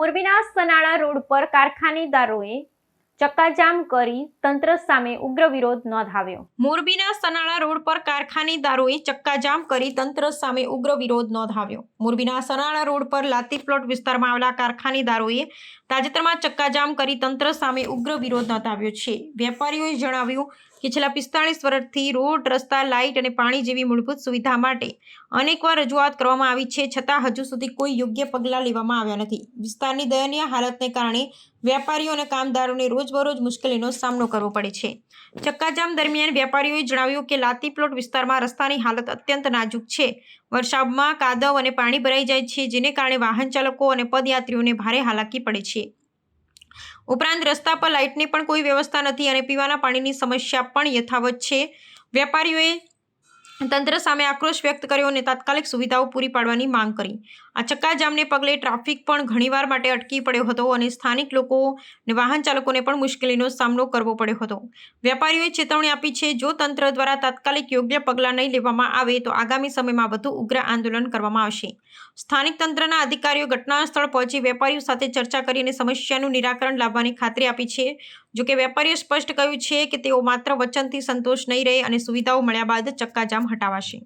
મોરબીના સનાળા રોડ પર કારખાનેદારોએ ચક્કાજામ કરી તંત્ર સામે ઉગ્ર વિરોધ નોંધાવ્યો. મોરબીના સનાળા રોડ પર કારખાનેદારોએ ચક્કાજામ કરી તંત્ર સામે ઉગ્ર વિરોધ નોંધાવ્યો. મોરબીના સનાળા રોડ પર લાતી પ્લોટ વિસ્તારમાં આવેલા કારખાનેદારોએ તાજેતરમાં ચક્કાજામ કરી તંત્ર સામે ઉગ્ર વિરોધ નોંધાવ્યો છે. વેપારીઓએ જણાવ્યું કે છેલ્લા પિસ્તાળીસ વર્ષથી રોડ, રસ્તા, લાઇટ અને પાણી જેવી મૂળભૂત સુવિધા માટે અનેકવાર રજૂઆત કરવામાં આવી છે. છતાં હજુ સુધી કોઈ યોગ્ય પગલાં લેવામાં આવ્યા નથી. વિસ્તારની દયનીય હાલતને કારણે વેપારીઓ અને કામદારોને રોજબરોજ મુશ્કેલીનો સામનો કરવો પડે છે. ચક્કાજામ દરમિયાન વેપારીઓએ જણાવ્યું કે લાતી પ્લોટ વિસ્તારમાં રસ્તાની હાલત અત્યંત નાજુક છે. વરસાદમાં કાદવ અને પાણી ભરાઈ જાય છે, જેને કારણે વાહન ચાલકો અને પદયાત્રીઓને ભારે હાલાકી પડે છે. ઉપરાંત રસ્તા પર લાઇટની પણ કોઈ વ્યવસ્થા નથી અને પીવાના પાણીની સમસ્યા પણ યથાવત છે. વેપારીઓએ તંત્ર સામે આક્રોશ વ્યક્ત કર્યો અને તાત્કાલિક સુવિધાઓ પૂરી પાડવાની માંગ કરી. આ ચક્કાજામને પગલે ટ્રાફિક પણ ઘણીવાર માટે અટકી પડ્યો હતો અને સ્થાનિક લોકો અને વાહન ચાલકોને પણ મુશ્કેલીનો સામનો કરવો પડ્યો હતો. વેપારીઓએ ચેતવણી આપી છે, જો તંત્ર દ્વારા તાત્કાલિક યોગ્ય પગલાં નહીં લેવામાં આવે, તો આગામી સમયમાં વધુ ઉગ્ર આંદોલન કરવામાં આવશે. સ્થાનિક તંત્રના અધિકારીઓ ઘટના સ્થળ પહોંચી વેપારીઓ સાથે ચર્ચા કરીને સમસ્યાનું નિરાકરણ લાવવાની ખાતરી આપી છે. જોકે વેપારીએ સ્પષ્ટ કહ્યું છે કે તેઓ માત્ર વચનથી સંતોષ નહીં રહે અને સુવિધાઓ મળ્યા બાદ ચક્કાજામ હટાવાશે.